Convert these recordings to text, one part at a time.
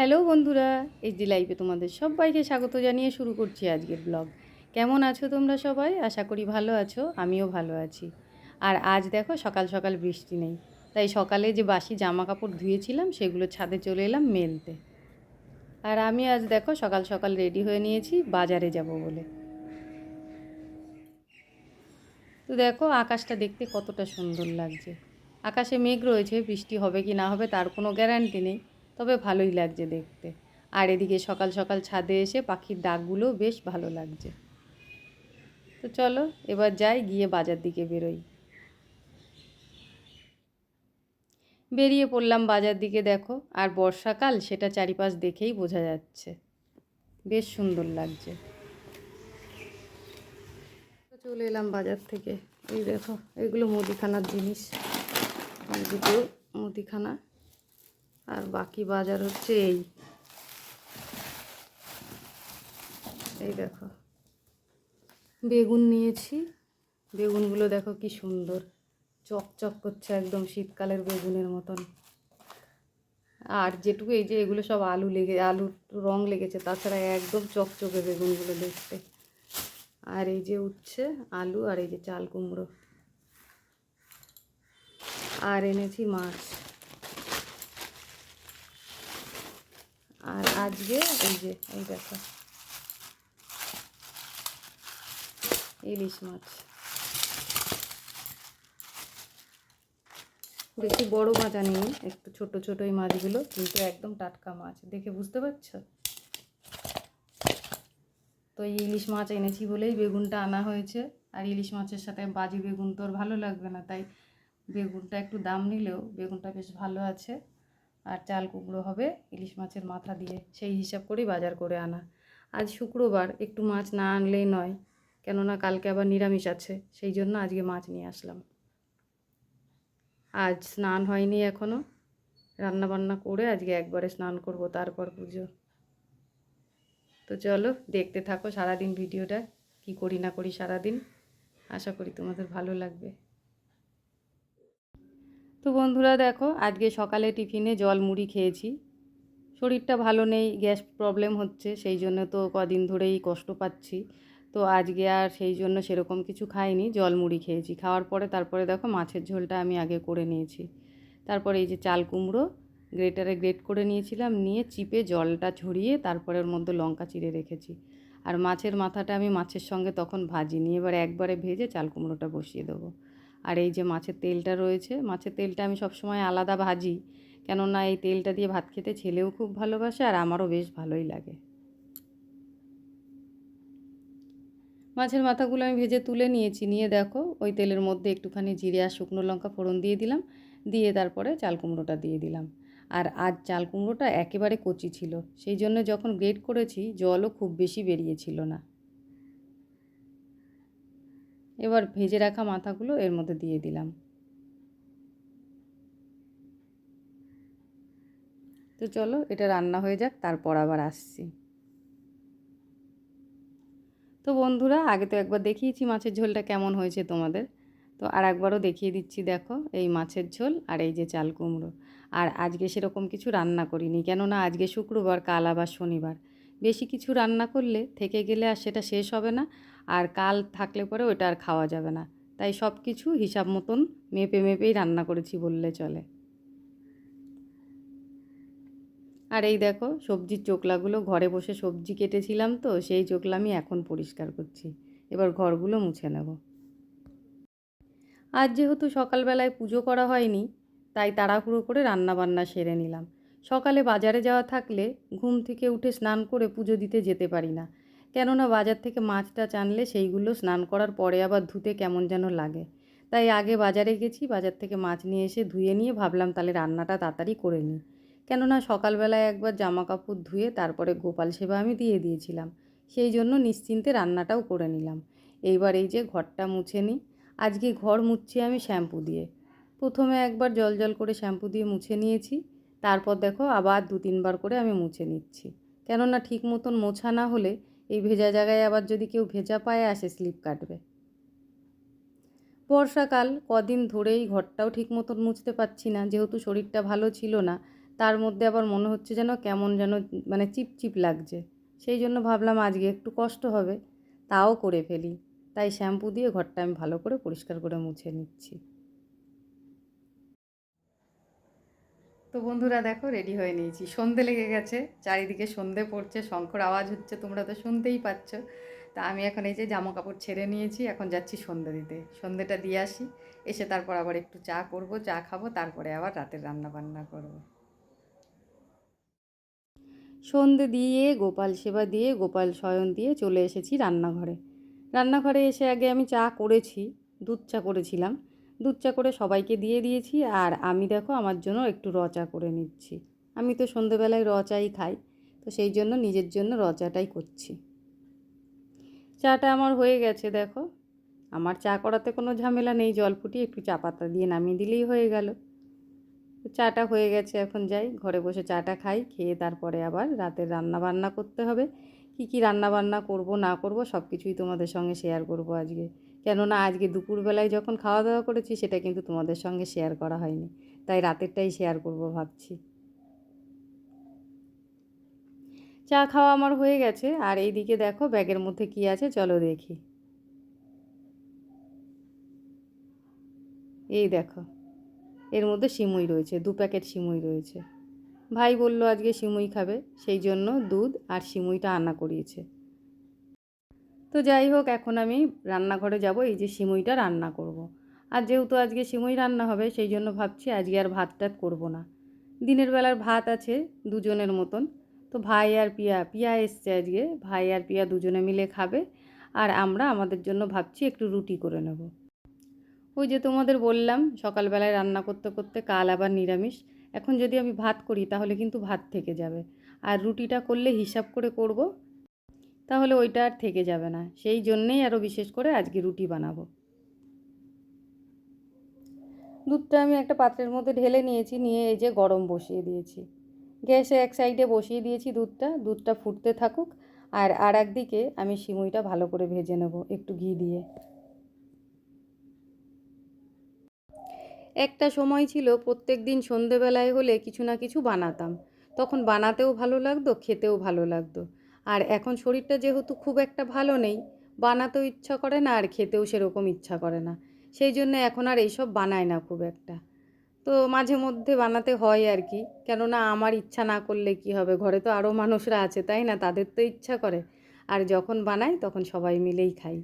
Hello বন্ধুরা এই যে লাইভে তোমাদের সবাইকে স্বাগত জানিয়ে শুরু করছি আজকের ব্লগ। কেমন আছো তোমরা সবাই? আশা করি ভালো আছো, আমিও ভালো আছি। আর আজ দেখো সকাল সকাল বৃষ্টি নেই। তাই সকালে যে বাসি জামা কাপড় ধুয়েছিলাম, সেগুলো ছাদে চলে এলাম মেলতে। আর আমি আজ দেখো সকাল সকাল রেডি হয়ে নিয়েছি, বাজারে যাব বলে। তো দেখো আকাশটা দেখতে কতটা সুন্দর লাগছে। আকাশে মেঘ রয়েছে, বৃষ্টি হবে কি না হবে তার কোনো গ্যারান্টি নেই। তবে ভালোই লাগছে দেখতে। আর এদিকে সকাল সকাল ছাদে এসে পাখির ডাকগুলো বেশ ভালো লাগছে। তো চলো, এবার যাই, গিয়ে বাজার দিকে বেরোই। বেরিয়ে পড়লাম বাজার দিকে দেখো, আর বর্ষাকাল সেটা চারিপাশ দেখেই বোঝা যাচ্ছে। বেশ সুন্দর লাগছে। চলে এলাম বাজার থেকে। এই দেখো, এগুলো মুদিখানার জিনিস। মুদিখানা। আর বাকি বাজার হচ্ছে এই। এই দেখো। বেগুন নিয়েছি। বেগুনগুলো দেখো কি সুন্দর। চকচক করছে একদম শীতকালের বেগুনের মতন। আর যেটুকু এই যে এগুলো সব আলু লেগে, আলুর রং লেগেছে, তাছাড়া একদম চকচকে বেগুনগুলো দেখতে। আর এই যে উচ্ছে, আলু আর এই যে চাল কুমড়ো। আর এনেছি মাছ। আর আজকে এই যে, এই দেখো। ইলিশ মাছ। বেশি বড় মাছ আনিনি, একটু ছোট ছোট এই মাছগুলো, কিন্তু একদম টাটকা মাছ। দেখে বুঝতে পারছ? তো এই ইলিশ মাছ এনেছি বলেই বেগুনটা আনা হয়েছে। আর ইলিশ মাছের সাথে বাজি বেগুন তো আর ভালো লাগবে না, তাই বেগুনটা একটু দাম নিলেও বেগুনটা বেশ ভালো আছে। আর চাল কুমড়ো হবে, ইলিশ মাছের মাথা দিয়ে সেই হিসাব করেই বাজার করে আনা। আজ শুক্রবার, একটু মাছ না আনলেই নয়, কেননা কালকে আবার নিরামিষ আছে, সেই জন্য আজকে মাছ নিয়ে আসলাম। আজ স্নান হয়নি এখনও রান্না বান্না করে আজকে একবারে স্নান করব, তারপর পুজো। তো চলো, দেখতে থাকো সারাদিন ভিডিওটা, কি করি না করি সারাদিন, আশা করি তোমাদের ভালো লাগবে। তো বন্ধুরা দেখো, আজকে সকালে টিফিনে জল মুড়ি খেয়েছি। শরীরটা ভালো নেই, গ্যাস প্রবলেম হচ্ছে, সেই জন্য তো কদিন ধরেই কষ্ট পাচ্ছি। তো আজকে আর সেই জন্য সেরকম কিছু খাইনি, জল মুড়ি খেয়েছি। খাওয়ার পরে তারপরে দেখো মাছের ঝোলটা আমি আগে করে নিয়েছি। তারপরে এই যে চাল কুমড়ো, গ্রেটারে গ্রেট করে নিয়েছিলাম, নিয়ে চিপে জলটা ছড়িয়ে তারপরে ওর মধ্যে লঙ্কা চিড়ে রেখেছি। আর মাছের মাথাটা আমি মাছের সঙ্গে তখন ভাজিনি, এবার একবারে ভেজে চাল কুমড়োটা বসিয়ে দেবো। আর এই যে মাছের তেলটা রয়েছে, মাছের তেলটা আমি সবসময় আলাদা ভাজি। কেননা এই তেলটা দিয়ে ভাত খেতে ছেলেও খুব ভালোবাসে আর আমারও বেশ ভালোই লাগে। মাছের মাথাগুলো আমি ভেজে তুলে নিয়েছি। নিয়ে দেখো, ওই তেলের মধ্যে একটুখানি জিরে আর শুকনো লঙ্কা ফোড়ন দিয়ে দিলাম। দিয়ে তারপরে চাল কুমড়োটা দিয়ে দিলাম। আর আজ চাল কুমড়োটা একেবারে কচি ছিল। সেই জন্য যখন গ্রেট করেছি, জলও খুব বেশি বেরিয়েছিল না। এবার ভেজে রাখা মাথাগুলো এর মধ্যে দিয়ে দিলাম। তো চলো, এটা রান্না হয়ে যাক, তারপর আবার আসছি। তো বন্ধুরা, আগে তো একবার দেখিয়েছি মাছের ঝোলটা কেমন হয়েছে তোমাদের। তো আর একবারও দেখিয়ে দিচ্ছি, দেখো, এই মাছের ঝোল আর এই যে চাল কুমড়ো। আর আজকে সেরকম কিছু রান্না করিনি, কেননা আজকে শুক্রবার, কাল আবার শনিবার। বেশি কিছু রান্না করলে থেকে গেলে আর সেটা শেষ হবে না। আর কাল থাকলে পরে ওটা আর খাওয়া যাবে না। তাই সব কিছু হিসাব মতন মেপে মেপেই রান্না করেছি বললে চলে। আর এই দেখো, সবজির চোকলাগুলো ঘরে বসে সবজি কেটেছিলাম তো, সেই চোকলা আমি এখন পরিষ্কার করছি। এবার ঘরগুলো মুছে নেব। আজ যেহেতু সকালবেলায় পুজো করা হয়নি, তাই তাড়াহুড়ো করে রান্না বান্না সেরে নিলাম। সকালে বাজারে যাওয়া থাকলে ঘুম থেকে উঠে স্নান করে পুজো দিতে যেতে পারি না। কেননা বাজার থেকে মাছটা টানলে সেইগুলো স্নান করার পরে আবার ধুতে কেমন যেন লাগে। তাই আগে বাজারে গেছি, বাজার থেকে মাছ নিয়ে এসে ধুয়ে নিয়ে ভাবলাম তাহলে রান্নাটা তাড়াতাড়ি করে নিই। কেননা সকালবেলায় একবার জামা কাপড় ধুয়ে তারপরে গোপাল সেবা আমি দিয়ে দিয়েছিলাম। সেই জন্য নিশ্চিন্তে রান্নাটাও করে নিলাম। এইবার এই যে ঘরটা মুছে নিই। আজকে ঘর মুছছি আমি শ্যাম্পু দিয়ে। প্রথমে একবার জল জল করে শ্যাম্পু দিয়ে মুছে নিয়েছি। তারপর দেখো আবার দু তিনবার করে আমি মুছে নিচ্ছি। কেননা ঠিক মতন মোছা না হলে এই ভেজা জায়গায় আবার যদি কেউ ভেজা পায়ে আসে, স্লিপ কাটবে। বর্ষাকাল, কদিন ধরেই ঘরটাও ঠিক মতন মুছতে পারছি না, যেহেতু শরীরটা ভালো ছিল না, তার মধ্যে আবার মনে হচ্ছে যেন কেমন যেন মানে চিপচিপ লাগছে। সেই জন্য ভাবলাম আজকে একটু কষ্ট হবে, তাও করে ফেলি। তাই শ্যাম্পু দিয়ে ঘরটা আমি ভালো করে পরিষ্কার করে মুছে নিচ্ছি। তো বন্ধুরা দেখো রেডি হয়ে নিয়েছি। সন্ধে লেগে গেছে, চারিদিকে সন্ধে পড়ছে শঙ্কর আওয়াজ হচ্ছে, তোমরা তো শুনতেই পাচ্ছ। তা আমি এখন এই যে জামা কাপড় ছেড়ে নিয়েছি, এখন যাচ্ছি সন্ধে দিতে। সন্ধেটা দিয়ে আসি, এসে তারপর আবার একটু চা করব, চা খাব, তারপরে আবার রাতের রান্না বান্না করব। সন্ধে দিয়ে গোপাল সেবা দিয়ে, গোপাল শয়ন দিয়ে চলে এসেছি রান্নাঘরে। রান্নাঘরে এসে আগে আমি চা করেছি, দুধ চা করেছিলাম। দুধ চা করে সবাইকে দিয়ে দিয়েছি আর আমি দেখো আমার জন্য একটু র চা করে নিচ্ছি। আমি তো সন্ধেবেলায় র চাই খাই, তো সেই জন্য নিজের জন্য রচাটাই করছি। চাটা আমার হয়ে গেছে দেখো। আমার চা করাতে কোনো ঝামেলা নেই, জল ফুটিয়ে একটু চা পাতা দিয়ে নামিয়ে দিলেই হয়ে গেল। চাটা হয়ে গেছে এখন যাই, ঘরে বসে চাটা খাই, খেয়ে তারপরে আবার রাতের রান্না বান্না করতে হবে। কি কি রান্না বান্না করব, না করব সব কিছুই তোমাদের সঙ্গে শেয়ার করব আজকে। কেননা আজকে দুপুরবেলায় যখন খাওয়া দাওয়া করেছি, সেটা কিন্তু তোমাদের সঙ্গে শেয়ার করা হয়নি। তাই রাতেরটাই শেয়ার করব ভাবছি। চা খাওয়া আমার হয়ে গেছে, আর এইদিকে দেখো ব্যাগের মধ্যে কি আছে, চলো দেখি। এই দেখো, এর মধ্যে সিমুই রয়েছে, দু প্যাকেট সিমুই রয়েছে। ভাই বলল আজকে সিমুই খাবে, সেই জন্য দুধ আর সিমুইটা আনা করিয়েছে। তো যাই হোক, এখন আমি রান্নাঘরে যাব, এই যে সিমুইটা রান্না করব। আর যেহেতু আজকে সিমুই রান্না হবে, সেই জন্য ভাবছি আজকে আর ভাত টাত করব না। দিনের বেলার ভাত আছে দুজনের মতন, তো ভাই আর পিয়া পিয়া এসছে আজকে, ভাই আর পিয়া দুজনে মিলে খাবে। আর আমরা, আমাদের জন্য ভাবছি একটু রুটি করে নেব। ওই যে তোমাদের বললাম, সকালবেলায় রান্না করতে করতে কাল আবার নিরামিষ। এখন যদি আমি ভাত করি, তাহলে কিন্তু ভাত থেকে যাবে। আর রুটিটা করলে হিসাব করে করব তাহলে ওইটা আর থেকে যাবে না। সেই জন্যেই আরও বিশেষ করে আজকে রুটি বানাবো। দুধটা আমি একটা পাত্রের মধ্যে ঢেলে নিয়েছি, নিয়ে এই যে গরম বসিয়ে দিয়েছি। গ্যাসে এক সাইডে বসিয়ে দিয়েছি দুধটা দুধটা ফুটতে থাকুক। আর আর একদিকে আমি সিমুইটা ভালো করে ভেজে নেব একটু ঘি দিয়ে। একটা সময় ছিল প্রত্যেক দিন সন্ধেবেলায় হলে কিছু না কিছু বানাতাম। তখন বানাতেও ভালো লাগতো, খেতেও ভালো লাগতো। আর এখন শরীরটা যেহেতু খুব একটা ভালো নেই, বানাতেও ইচ্ছা করে না আর খেতেও সেরকম ইচ্ছা করে না। সেই জন্য এখন আর এইসব বানায় না খুব একটা। তো মাঝে মধ্যে বানাতে হয় আর কি, কেননা আমার ইচ্ছা না করলে কি হবে? ঘরে তো আরও মানুষরা আছে, তাই না? তাদের তো ইচ্ছা করে। আর যখন বানাই তখন সবাই মিলেই খাই।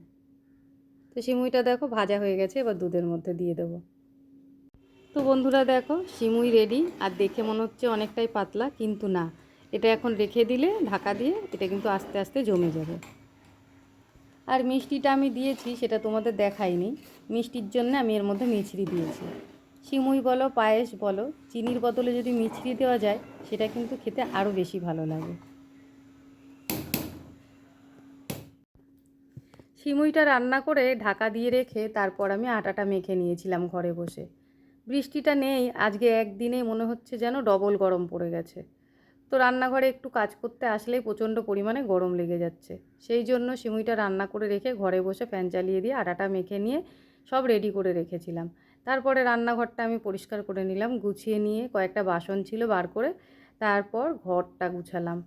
তো সিমুইটা দেখো, ভাজা হয়ে গেছে, এবার দুধের মধ্যে দিয়ে দেবো। তো বন্ধুরা দেখো, সিমুই রেডি আর দেখে মনে হচ্ছে অনেকটাই পাতলা, কিন্তু না। এটা এখন রেখে দিলে, ঢাকা দিয়ে এটা কিন্তু আস্তে আস্তে জমে যাবে। আর মিষ্টিটা আমি দিয়েছি, সেটা তোমাদের দেখাইনি। মিষ্টির জন্য আমি এর মধ্যে মিছরি দিয়েছি। সিমুই বলো, পায়েস বলো, চিনির বদলে যদি মিছরি দেওয়া যায়, সেটা কিন্তু খেতে আরও বেশি ভালো লাগে। সিমুইটা রান্না করে ঢাকা দিয়ে রেখে তারপর আমি আটাটা মেখে নিয়েছিলাম ঘরে বসে। বৃষ্টিটা নেই, আজকে একদিনেই মনে হচ্ছে যেন ডবল গরম পড়ে গেছে। তো রান্নাঘরে একটু কাজ করতে আসলেই প্রচণ্ড পরিমাণে গরম লেগে যাচ্ছে। সেই জন্য সিমুইটা রান্না করে রেখে ঘরে বসে ফ্যান চালিয়ে দিয়ে আটাটা মেখে নিয়ে সব রেডি করে রেখেছিলাম। তারপরে রান্নাঘরটা আমি পরিষ্কার করে নিলাম, গুছিয়ে নিয়ে কয়েকটা বাসন ছিল বার করে তারপর ঘরটা গুছালাম।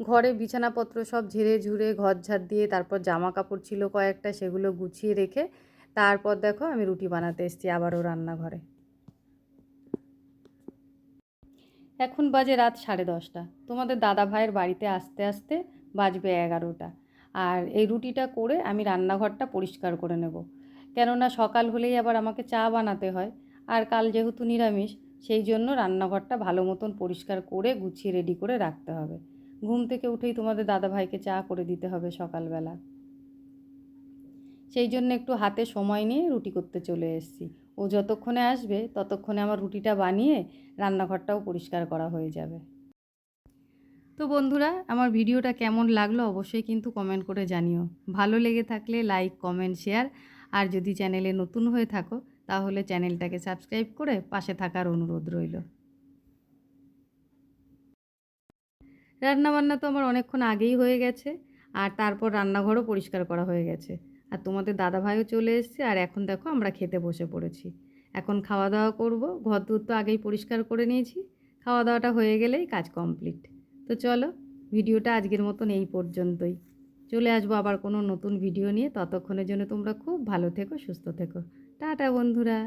ঘরে বিছানাপত্র সব ঝেড়ে ঝুড়ে ঘর ঝাড় দিয়ে তারপর জামা কাপড় ছিল কয়েকটা সেগুলো গুছিয়ে রেখে তারপর দেখো আমি রুটি বানাতে এসেছি আবারও রান্নাঘরে। এখন বাজে রাত সাড়ে দশটা। তোমাদের দাদা ভাইয়ের বাড়িতে আসতে আসতে বাজবে এগারোটা। আর এই রুটিটা করে আমি রান্নাঘরটা পরিষ্কার করে নেব। কেননা সকাল হলেই আবার আমাকে চা বানাতে হয়। আর কাল যেহেতু নিরামিষ, সেই জন্য রান্নাঘরটা ভালো মতন পরিষ্কার করে গুছিয়ে রেডি করে রাখতে হবে। ঘুম থেকে উঠেই তোমাদের দাদা ভাইকে চা করে দিতে হবে সকালবেলা। সেই জন্য একটু হাতে সময় নিয়ে রুটি করতে চলে এসেছি। ও যতক্ষণে আসবে, ততক্ষণে আমার রুটিটা বানিয়ে রান্নাঘরটাও পরিষ্কার করা হয়ে যাবে। তো বন্ধুরা, আমার ভিডিওটা কেমন লাগল অবশ্যই কিন্তু কমেন্ট করে জানিও। ভালো লেগে থাকলে লাইক, কমেন্ট, শেয়ার, আর যদি চ্যানেলে নতুন হয়ে থাকো, তাহলে চ্যানেলটাকে সাবস্ক্রাইব করে পাশে থাকার অনুরোধ রইল। রান্নাবান্না তো আমার অনেকক্ষণ আগেই হয়ে গেছে, আর তারপর রান্নাঘরও পরিষ্কার করা হয়ে গেছে। আর তোমাদের দাদাভাইও চলে এসছে, আর এখন দেখো আমরা খেতে বসে পড়েছি। এখন খাওয়া দাওয়া করব ঘর দূর তো আগেই পরিষ্কার করে নিয়েছি খাওয়া দাওয়াটা হয়ে গেলেই কাজ কমপ্লিট তো চলো, ভিডিওটা আজকের মতন এই পর্যন্তই। চলে আসব আবার কোনো নতুন ভিডিও নিয়ে, ততক্ষণের জন্য তোমরা খুব ভালো থেকো, সুস্থ থেকো। টাটা বন্ধুরা।